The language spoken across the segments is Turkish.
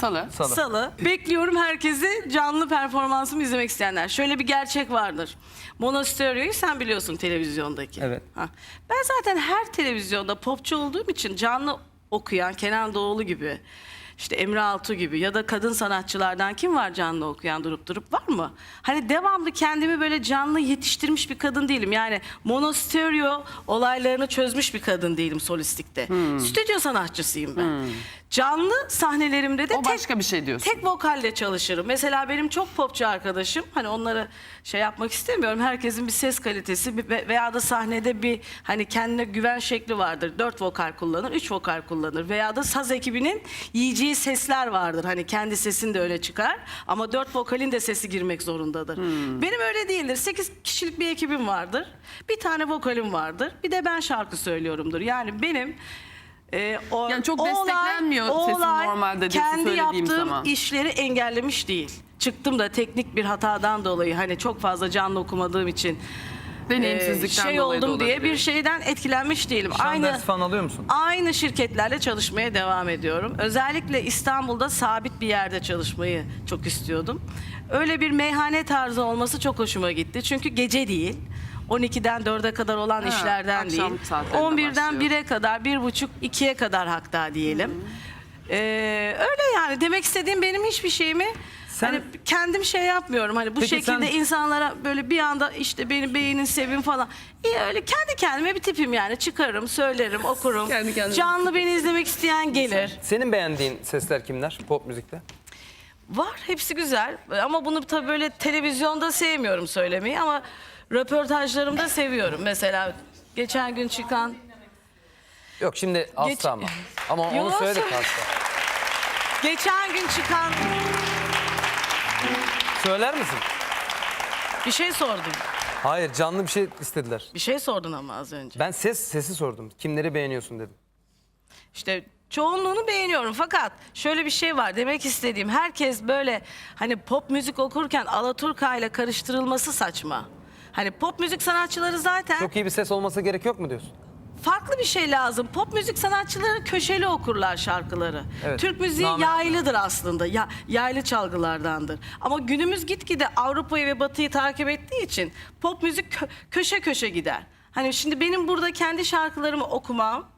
Salı. Salı. Salı. Bekliyorum herkesi canlı performansımı izlemek isteyenler. Şöyle bir gerçek vardır. Monostereo'yu sen biliyorsun televizyondaki. Evet. Ha. Ben zaten her televizyonda popçu olduğum için canlı okuyan Kenan Doğulu gibi, işte Emre Altuğ gibi ya da kadın sanatçılardan kim var canlı okuyan durup durup var mı? Hani devamlı kendimi böyle canlı yetiştirmiş bir kadın değilim. Yani monostereo olaylarını çözmüş bir kadın değilim solistikte. Hmm. Stüdyo sanatçısıyım ben. Canlı sahnelerimde de O tek başka bir şey diyorsun. Tek vokalle çalışırım. Mesela benim çok popçu arkadaşım. Hani onları şey yapmak istemiyorum. Herkesin bir ses kalitesi bir- ve- veya da sahnede bir hani kendine güven şekli vardır. Dört vokal kullanır, üç vokal kullanır. Veya da saz ekibinin yiyeceği sesler vardır. Hani kendi sesini de öne çıkar. Ama dört vokalin de sesi girmek zorundadır. Benim öyle değildir. Sekiz kişilik bir ekibim vardır. Bir tane vokalim vardır. Bir de ben şarkı söylüyorumdur. Yani benim e, o, Yani çok o desteklenmiyor o olay normalde diyorsun kendi söylediğim yaptığım zaman. işleri engellemiş değil. Çıktım da teknik bir hatadan dolayı hani çok fazla canlı okumadığım için e, Deneyimsizlikten şey dolayı da oldum diye olabilir. bir şeyden etkilenmiş değilim. Aynı dersi falan alıyor musun? aynı şirketlerle çalışmaya devam ediyorum. Özellikle İstanbul'da sabit bir yerde çalışmayı çok istiyordum. Öyle bir meyhane tarzı olması çok hoşuma gitti. Çünkü gece değil. 12'den 4'e kadar olan Ha, işlerden akşam değil. saatlerinde 11'den başlıyor. 1'e kadar, 1.30 2'ye kadar hatta diyelim. Ee, öyle yani demek istediğim benim hiçbir şeyimi Sen- hani kendim şey yapmıyorum. Hani bu Peki şekilde sen- insanlara böyle bir anda işte beni beğenin, sevin falan. İyi öyle kendi kendime bir tipim yani. Çıkarım, söylerim, okurum. Kendi kendine. Canlı beni izlemek isteyen gelir. Senin beğendiğin sesler kimler pop müzikte? Var hepsi güzel ama bunu tabii böyle televizyonda sevmiyorum söylemeyi ama röportajlarımda seviyorum. Mesela geçen gün çıkan Yok şimdi hasta Geç- ama. Ama onu Yok, söyledik söyle. hasta. geçen gün çıkan Söyler misin? bir şey sordum. Hayır canlı bir şey istediler. Bir şey sordun ama az önce. Ben ses sesi sordum. Kimleri beğeniyorsun dedim. İşte çoğunluğunu beğeniyorum fakat şöyle bir şey var demek istediğim herkes böyle hani pop müzik okurken Alaturka ile karıştırılması saçma. Hani pop müzik sanatçıları zaten Çok iyi bir ses olması gerek yok mu diyorsun? farklı bir şey lazım. Pop müzik sanatçıları köşeli okurlar şarkıları. Evet. Türk müziği Namen. yaylıdır aslında. Ya, yaylı çalgılardandır. Ama günümüz gitgide Avrupa'yı ve Batı'yı takip ettiği için pop müzik kö- köşe köşe gider. Hani şimdi benim burada kendi şarkılarımı okumam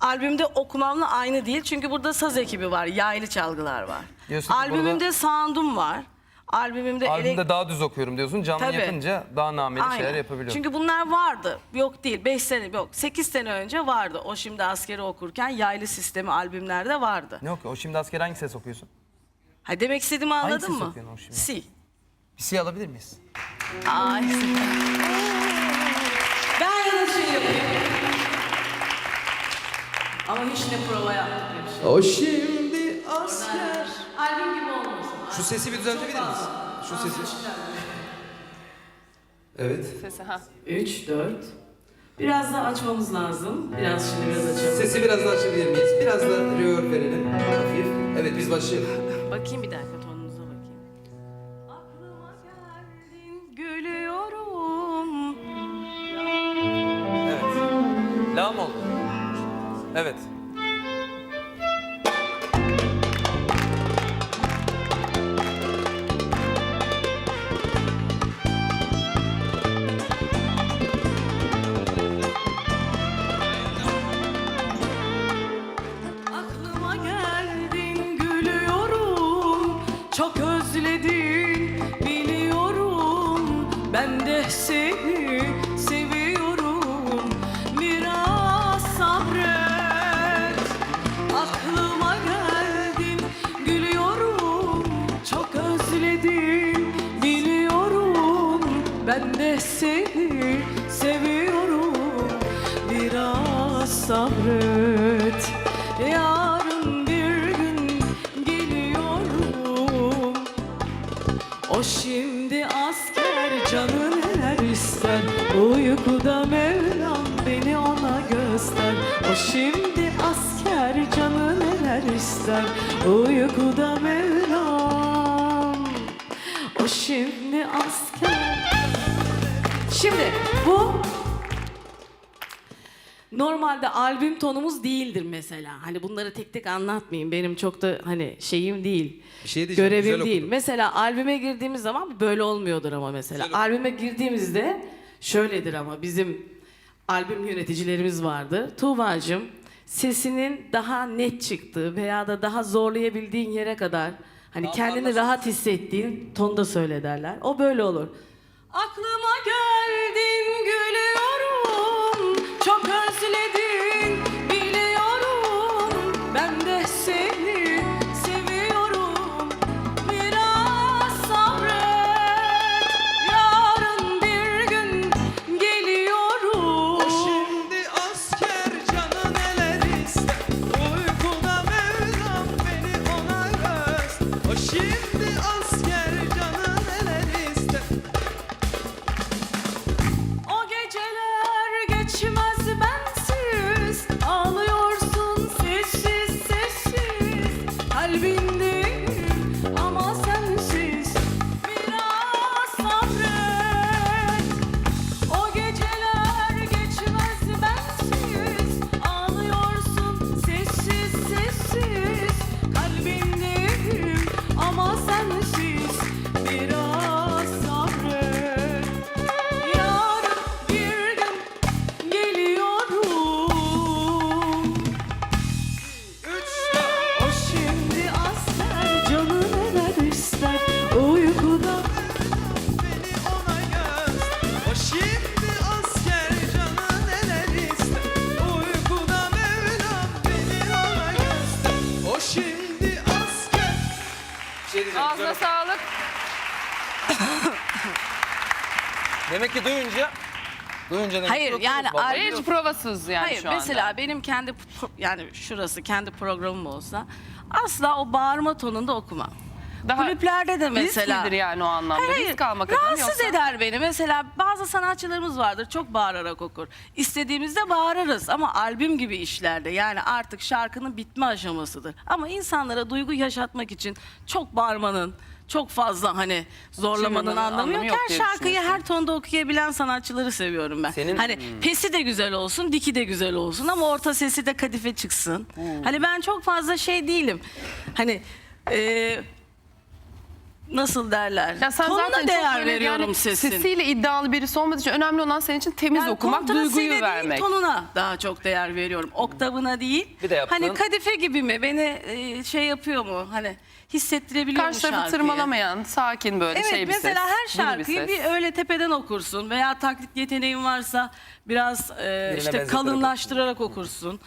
albümde okumamla aynı değil. Çünkü burada saz ekibi var, yaylı çalgılar var. Diyorsun ki Albümümde burada- sound'um var. Albümümde Albümde daha düz okuyorum diyorsun. Canlı Tabii. yapınca daha nameli Aynen. şeyler yapabiliyorum. Çünkü bunlar vardı. Yok değil. 5 sene yok. 8 sene önce vardı. O şimdi askeri okurken yaylı sistemi albümlerde vardı. Ne okuyor? O şimdi asker hangi ses okuyorsun? Ha demek istediğimi anladın ses mı? okuyorsun o şimdi? Si. Bir şey alabilir miyiz? Ay. ben ya da şey yapayım. Ama hiç ne prova yaptık şey. O şimdi asker. Albüm gibi olmasın. Şu sesi bir düzeltebilir miyiz? Şu sesi. Evet. Sesi ha. 3, 4. Biraz daha açmamız lazım. Biraz şimdi biraz açalım. Sesi biraz daha açabilir miyiz? Biraz da reverb verelim. Hafif. Evet biz başlayalım. Bakayım bir dakika Ben de seni seviyorum. Biraz sabret. Yarın bir gün geliyorum. O şimdi asker canı neler ister Uykuda Mevlam beni ona göster O şimdi asker canı neler ister Uykuda Mevlam O şimdi asker Şimdi bu normalde albüm tonumuz değildir mesela. Hani bunları tek tek anlatmayayım. Benim çok da hani şeyim değil. Bir şey diyeceğim, Görevim güzel değil. okudun. Mesela albüme girdiğimiz zaman böyle olmuyordur ama mesela. Albüme girdiğimizde şöyledir ama bizim albüm yöneticilerimiz vardı. Tuğba'cığım sesinin daha net çıktığı veya da daha zorlayabildiğin yere kadar hani kendini rahat hissettiğin tonda söyle derler. O böyle olur. Aklıma geldin Demek ki duyunca duyunca demek Hayır, yok. yani Vallahi albüm- Hiç provasız yani Hayır şu anda. mesela benim kendi pro- yani şurası kendi programım olsa asla o bağırma tonunda okumam. Daha Kulüplerde de mesela. Risklidir yani o anlamda. Hayır, hayır. Risk almak adına Rahatsız yoksa. eder beni. Mesela bazı sanatçılarımız vardır çok bağırarak okur. İstediğimizde bağırırız ama albüm gibi işlerde yani artık şarkının bitme aşamasıdır. Ama insanlara duygu yaşatmak için çok bağırmanın çok fazla hani zorlamanın Çığırmanın anlamı anlamı yok. yok Her diye şarkıyı düşünüyorsun. her tonda okuyabilen sanatçıları seviyorum ben. Senin- Hani pesi de güzel olsun, diki de güzel olsun ama orta sesi de kadife çıksın. Hani ben çok fazla şey değilim. Hani e, nasıl derler? Ya sen Tonuna zaten değer çok böyle veriyorum yani sesin. Sesiyle iddialı birisi olmadığı için önemli olan senin için temiz Yani okumak, kontrasıyla duyguyu değil, vermek. tonuna daha çok değer veriyorum. Oktavına değil. Bir de yaptığın- Hani kadife gibi mi? Beni e, şey yapıyor mu? Hani hissettirebiliyor mu Karşı tarafı şarkıyı? tırmalamayan, sakin böyle Evet şey bir ses. mesela her duru şarkıyı bir, ses. öyle tepeden okursun veya taklit yeteneğin varsa biraz e, işte benzeterek kalınlaştırarak okursun.